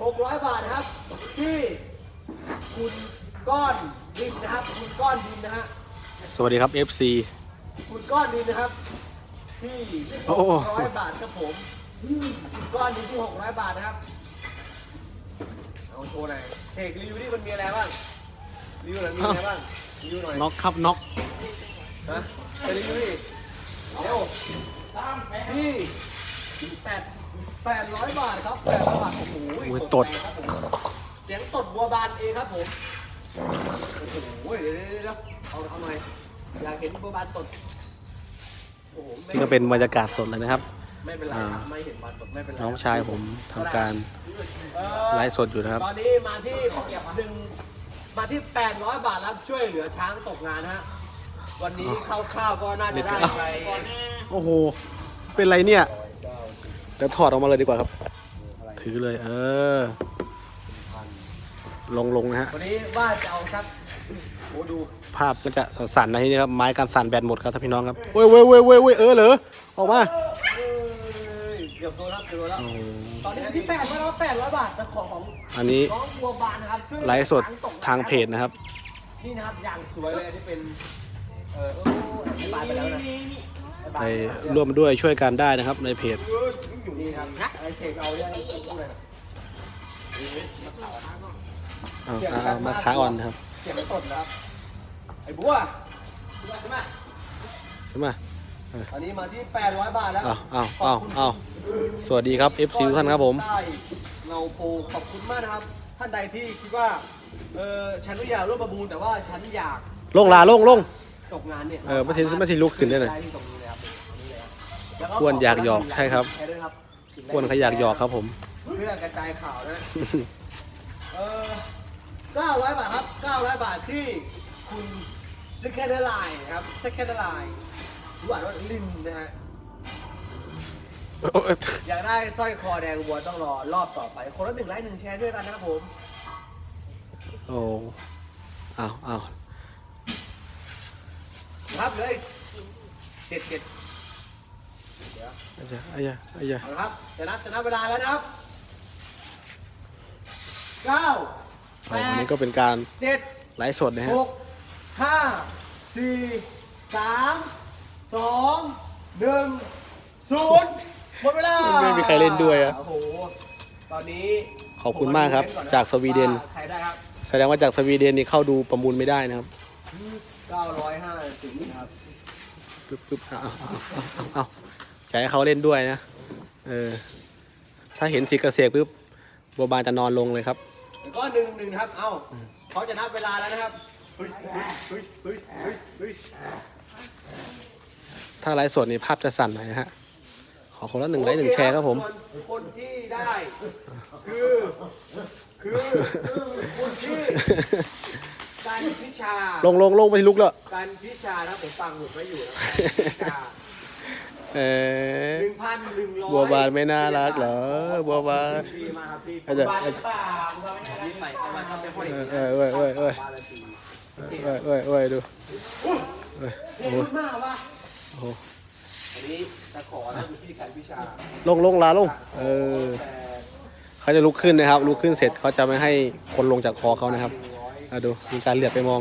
600 บาทนะครับ ที่คุณก้อนดินนะครับ คุณก้อนดินนะฮะสวัสดีครับ FC คุณก้อนดินนะครับ ที่โอ้ 600 บาทครับผมคุณก้อนดินที่ 600 บาทนะครับเอาโชว์หน่อยเทครีวิวนี่มันมีอะไรบ้างรีวิวหน่อยมีอะไรบ้างรีวิวหน่อยน็อกครับน็อกฮะไปรีวิวดิเร็วพี่แปด แปดร้อยบาทครับแปดร้อยบาท โอ้โหโอ้ยตตดดครับผมเสียงตดบัวบานเองครับผม โอ้โหเดี๋ยวเดี๋ยวเดี๋ยวเอาเอาหน่อยอยากเห็นบัวบานตด โอ้โหไม่นี่ก็เป็นบรรยากาศสดเลยนะครับ ไม่เป็นไรครับไม่เห็นบานตดไม่เป็นไรน้องชายผมทำการเอ่อ ไลฟ์สดอยู่นะครับ ตอนนี้มาที่หนึ่งมาที่ 800 บาทแล้วช่วยเหลือช้างตกงานนะฮะ วันนี้คร่าวๆก็น่าจะได้ไปโอ้โห เป็นไรเนี่ยเดี๋ยวถอดออกมาเลยดีกว่าครับ ถือเลย เออ ลงลงนะฮะ วันนี้ว่าจะเอาสักโอ้ดู ภาพมันจะสั่นๆนะทีนี้ครับไม้การสั่นแบนหมดครับท่านพี่น้องครับเว้ยเว้ยเว้ยเว้ยเว้ยเออเหรอออกมาเอ้ยเกือบโดนแล้วเกือบโดนแล้วโอ้โหตอนนี้อยู่ที่800แล้ว800บาทแต่ของของอันนี้น้องบัวบานนะครับช่วยเหอไลฟ์สดช้ตกทางเพจนะครับนี่นะครับอย่างสวยเลยอันนี้เป็นเออโอ้ยบานไปแล้วนะไปร่วมด้วยช่วยกันได้นะครับในเพจ อยู่นี่ครับไอเสกเอาเนี่ยไอ้เสกเอาเลยเอาเอาเอามาขาอ่อนนะครับเสียงตดนะครับ ไอ้บัวใช่ไหมใช่ไหมอันนี้มาที่ 800 บาทแล้วเอาเอาเอาเอาสวัสดีครับ FC ทุกท่านครับผมได้เงาโพขอบคุณมากนะครับ ท่านใดที่คิดว่า เออฉันไม่อยากร่วมประมูลแต่ว่าฉันอยาก ลงลาลงลงตกงานเนี่ย เออไม่ใช่ไม่ใช่ลุกขึ้นได้เลย อ้วนอยากหยอกใช่ครับใช่ด้วยครับอ้วนเขาอยากหยอกครับผม เพื่อกระจายข่าวนะ เออ900 บาทครับ 900 บาทที่คุณสแคเดอร์ไลน์ครับสแคเดอร์ไลน์รู้อ่านว่าลินนะฮะ อยากได้สร้อยคอแดงวัวต้องรอรอบต่อไป คนละหนึ่งไลค์หนึ่งแชร์ด้วยกันนะครับผม โอ้เอาเอาครับเลยเจ็ดเจ็ด ไอ้ยาไอ้ยาไอ้ยาเอาละครับจะนับจะนับเวลาแล้วนะครับเก้าแปเอาอันดนี้ก็เป็นการเจ็ด ไลฟ์สดนะหฮะกห้าสี่สามสองหนึ่งศูนย์หมดเวลาไม่มีใครเล่นด้วยอะโอ้โหตอนนี้ขอบคุณมากครับผดูจากสวีเดนาใครได้ครับแสดงว่าจากสวีเดนนี่เข้าดูประมูลไม่ได้นะครับ950ครับปึ๊บปึ๊บเอาเอาเอาเอาเอา อยากให้เขาเล่นด้วยนะ เออ ถ้าเห็นสีกระเสกปุ๊บบัวบานจะนอนลงเลยครับแล้วก็หนึ่งหนึ่งครับ เอ้าเขาจะนับเวลาแล้วนะครับเฮ้ยเฮ้ยเฮ้ยเฮ้ยเฮ้ยเฮ้ยถ้าไลฟ์สดนี่ภาพจะสั่นหน่อยนะฮะ ขอคนละหนึ่งไลค์หนึ่งแชร์ครับผม ส่วนคนที่ได้คือ คือคนที่การพิชา ลงลงลงไปลุกแล้ว การพิชานะผมฟังหมดไว้อยู่นะพิชา เออหนึ่งพันหนึ่งร้อยบัวบานไม่น่ารักเหรอบัวบาน ดีมาครับพี่อาจจะ บัวบานหรือเปล่าบัวบานไม่น่ารักยิ้มใส่เอามาทำเป็นคนเออเออเว้ยเว้ยเว้ยบานละสี่เอ้ยเอ้ยเอ้ยดูเอ้ยเห็นมากวะโอ้โหอันนี้ตะขอนะคือพี่การพิชาลงลงลาลง เออแต่เขาจะลุกขึ้นนะครับ ลุกขึ้นเสร็จเขาจะไม่ให้คนลงจากคอเขานะครับหนึ่งร้อยอะดูมีการเหลือบไปมอง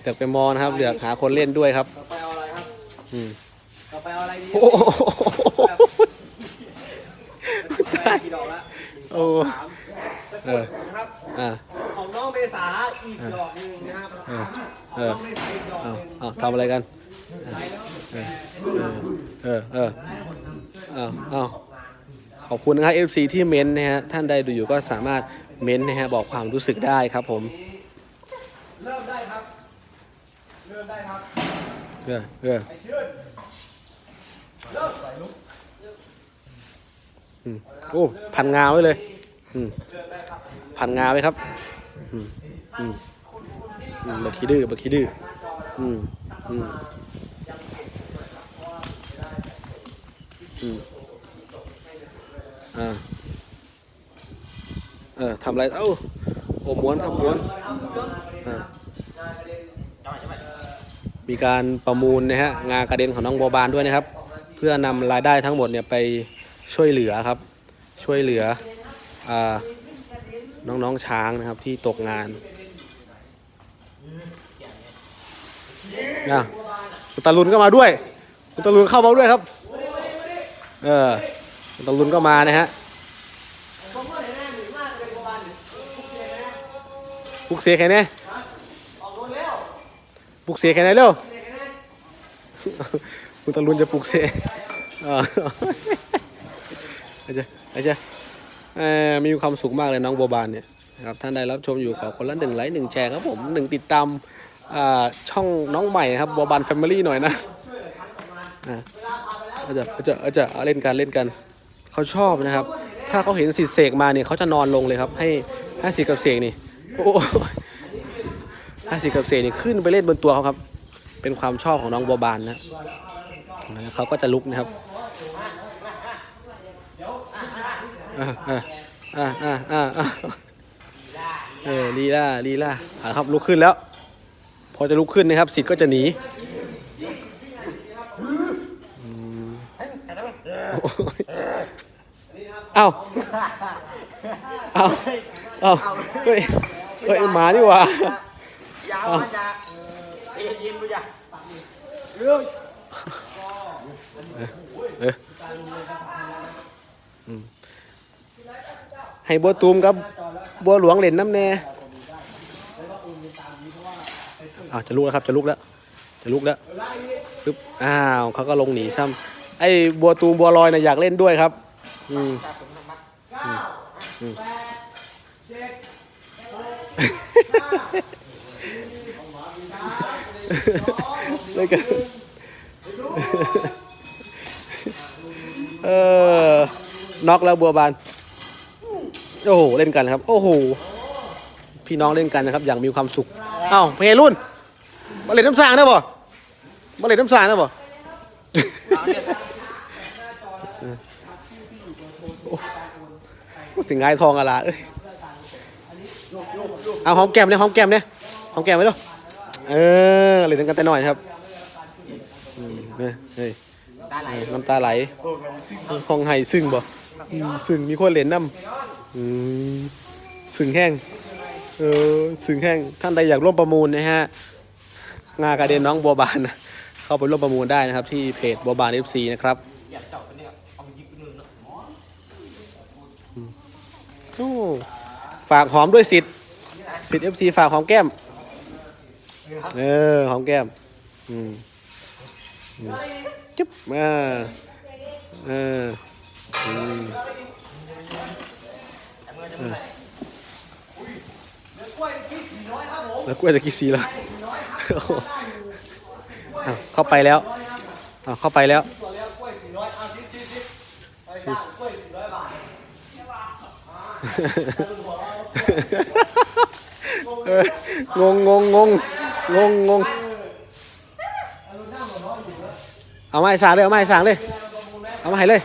เหลือบไปมองนะครับเหลือบหาคนเล่นด้วยครับ ต่อไปเอาอะไรครับ อืม ต่อไปเอาอะไรดีโอ้โหได้กี่ดอกละหนึ่งสโอ้องสามเออนะครับ อ่า ของน้องเมษาอีกดอกหนึ่งนะครับเออของน้องเมษาอีกดอกเอาหนึ่งเอาทำอะไรกัน ไปแล้วแต่เออเออเอาเอาขอบคุณนะครับ FC ที่เม้นต์นะฮะ ท่านใดดูอยู่ก็สามารถเม้นต์นะฮะ บอกความรู้สึกได้ครับผมเริ่มได้ครับ เริ่มได้ครับ เออเออไอ้ชื่นเริ่มใส่ลุก อืม โอ้พันงาไว้เลยอืมเริ่มได้ครับพันงาไว้ครับบักขี้ดื้อบักขี้ดื้ออืมอืมอืมอ่าเออทำอะไรเอ้าโอ้ม้วนครับม้วนมีการประมูลนะฮะงากระเด็นของน้องบัวบานด้วยนะครับ พื่อนำรายได้ทั้งหมดเนี่ยไปช่วยเหลือครับ ช่วยเหลืออน้องๆช้างนะครับที่ตกงานนะคุณตาลุนก็มาด้วยคุณตาลุนเข้ามาด้วยครับ เออคุณตาลุนก็มานะฮะผมก็เห็นหน้าหนบุกเสกใครเนี่ยออกรถแล้วปลุกเสกใครเนี่ยเร็ว คุณตาลุนจะปลุกเสกเอออาจจะอาจจะเอ่อมีความสุขมากเลยน้องบัวบานเนี่ยนะครับท่านใดรับชมอยู่ขอคนละหนึ่งไลค์หนึ่งแชร์ครับผมหนึ่งติดตามอ่าช่องน้องใหม่ครับบัวบานแฟมิลี่หน่อยนะอะอาจจะอาจจะอาจจะเอาเล่นกันเล่นกันเขาชอบนะครับ ถ้าเขาเห็นสิทธิ์เสกมาเนี่ยเขาจะนอนลงเลยครับ ให้ให้สิทธิ์กับเสกนี่โอ้ยให้สิทธิ์กับเสกนี่ขึ้นไปเล่นบนตัวเขาครับ เป็นความชอบของน้องบัวบานนะ เขาก็จะลุกนะครับเออลีล่าลีล่าอ่าครับลุกขึ้นแล้ว พอจะลุกขึ้นนะครับสิทธิ์ก็จะหนีเอาเอาเอาเฮ้ยเฮ้ยหมานี่หว่ายาวมันจะเย็นเย็นกูจะเรื่อง เออให้บัวตูมกับบัวหลวงเล่นน้ำแน่อ้าวจะลุกแล้วครับ จะลุกแล้ว จะลุกแล้วปึ๊บอ้าวเขาก็ลงหนีซ้ำไอ้บัวตูมบัวลอยนะอยากเล่นด้วยครับ อืมเก้าแปดเจ็ดหกห้าเล่นกัน เออน็อกแล้วบัวบาน โอ้โห เล่นกันครับ โอ้โห พี่น้องเล่นกันนะครับ อย่างมีความสุข เอ้าเพรุ่นมาเล่นน้ำสางได้บ่มาเล่นน้ำสางได้บ่ถึงไงทองอะไรเอ้ยเอาหอมแก้มเนี่ยหอมแก้มเนี่ยหอมแก้มไว้ด้วยเออเล่นกันแต่หน่อยครับเฮ้ย เฮ้ยน้ำตาไหลคองไห้ซึ้งบ่อืมซึ้งมีคนเล่นน้ำอืมซึ้งแห้งเออซึ้งแห้งท่านใดอยากร่วมประมูลนะฮะงากระเด็นน้องบัวบานนะเข้าไปร่วมประมูลได้นะครับ ที่เพจบัวบานเอฟซีนะครับโอ้ฝากหอมด้วยสิทธิ์สิทธิ์เอฟซีฝากหอมแก้มเออหอมแก้ม อืมอืม จุ๊บอ่าเอออืมกล้วยคิดสี่ร้อยครับผมแล้วกล้วยตะกี้สีแล้วเข้าไปแล้วเข้าไปแล้วงงงงงงงงงงงง เอามาให้สางเลย เอามาให้สางเลย เอามาให้เลย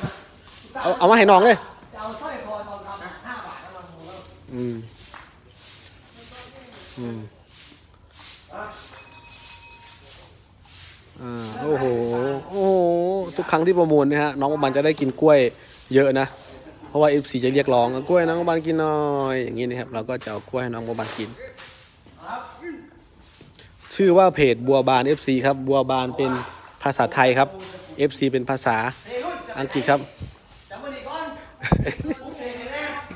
เอาเอามาให้น้องเลยจะเอาสร้อยคอทองคำห้าบาทแล้วมันมูแล้วอืมอืมอ่าโอ้โห โอ้โห ทุกครั้งที่ประมูลเนะฮะ น้องมันจะได้กินกล้วยเยอะนะ เพราะว่า FC จะเรียกร้องเอากล้วยน้องบันกินหน่อย อย่างนี้นะครับ เราก็จะเอากล้วยให้น้องบันกิน ชื่อว่าเพจบัวบาน FC ครับ บัวบานเป็น ภาษาไทยครับ FC เป็นภาษาอังกฤษครับ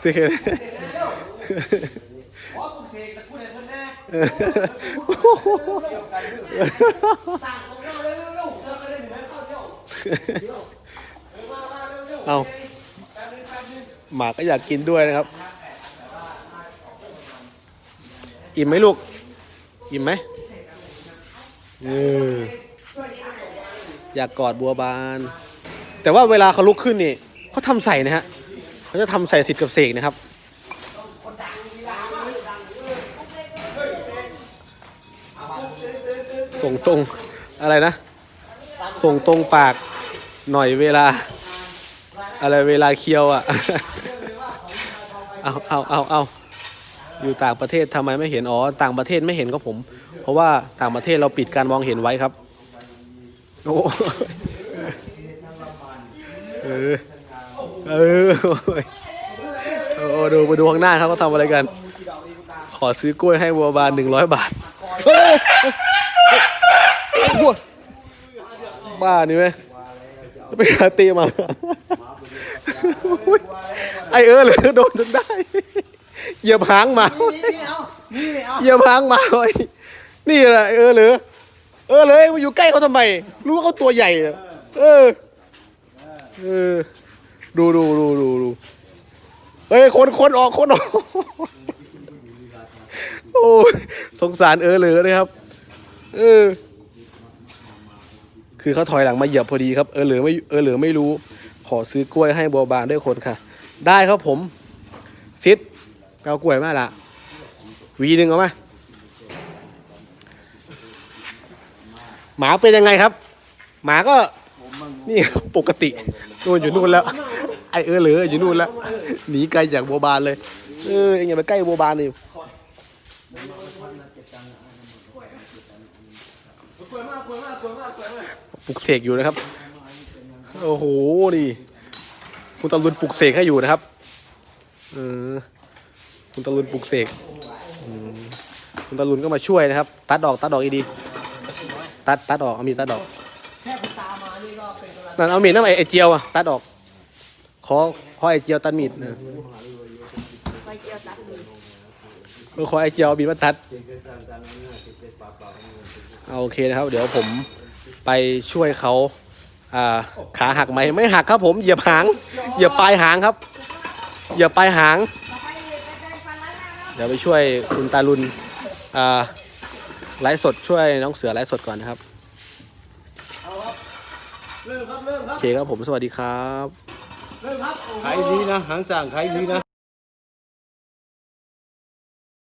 เตเอาหมาก็อยากกินด้วยนะครับ อิ่มไหมลูก อิ่มไหมเออ อยากกอดบัวบาน แต่ว่าเวลาเขาลุกขึ้นนี่เขาทำใส่นะฮะเขาจะทำใส่สิทธิ์กับเสกนะครับ ส่งตรงอะไรนะ ส่งตรงปากหน่อยเวลา อะไรเวลาเคี้ยวอะ เอาเอาเอาเอาอยู่ต่างประเทศทำไมไม่เห็น อ๋อ ต่างประเทศไม่เห็นก็ผม เพราะว่าต่างประเทศเราปิดการมองเห็นไว้ครับ โอ้เออเออโอ้ดูไปดูข้างหน้าเขาทำอะไรกัน ขอซื้อกล้วยให้วัวบานหนึ่งร้อยบาทเฮ้ยเฮ้ยวัวบ้านี่ไหมไปคาตีมาไอเออเลยโดนจนได้เหยียบหางมาเอานี่นี่เอาเหยียบหางมาไว้นี่แหละไอ้เออเหรือ เออเลยมาอยู่ใกล้เขาทำไม รู้ว่าเขาตัวใหญ่อะเออ เออ ดูดูดูดูดูเฮ้ยคนคนออกคนออก โอ้ยสงสารเออเหลือเลยครับ เออ คือเขาถอยหลังมาเหยียบพอดีครับ เออเหลือไม่เออเหลือไม่รู้ ขอซื้อกล้วยให้บัวบานด้วยคนค่ะ ได้ครับผมซิดเอากล้วยมาละหวีหนึ่งเอามา หมาเป็นยังไงครับ หมาก็นี่ปกตินู่นอยู่นู่นแล้ว ไอเออเหลืออยู่นู่นแล้วหนีไกลจากบัวบานเลย เออเองอย่าไปใกล้บัวบานเลยสวยมากปลุกเสกอยู่นะครับ โอ้โหนี่คุณตะลุนปลุกเสกให้อยู่นะครับเออคุณตะลุนปลุกเสกคุณตะลุนก็มาช่วยนะครับ ตัดดอกตัดดอกอีดี ตัดตัดออกเอามีดตัดดอกแค่คุณตามานี่ก็เป็นกำลังนั่นเอามีดนั่นไอ้ไอ้เจียวอะตัดออก ขอขอไอ้เจียวตัดมีดนะไปเกี่ยวตัดมีเออขอไอ้เจียวเอามีดมาตัดเอาโอเคนะครับ เดี๋ยวผมไปช่วยเขาอ่าขาหักไหมไม่หักครับผมเหยียบหางเหยียบปลายหางครับเหยียบปลายหาง เดี๋ยวไปช่วยคุณตาลุนอ่า ไลฟ์สดช่วยน้องเสือไลฟ์สดก่อนนะครับเอาครับเริ่มครับเริ่มครัโอบเคครับผมสวัสดีครับ เริ่มครับโอ้โห ขายดีนะหางจ่างขายดีนะ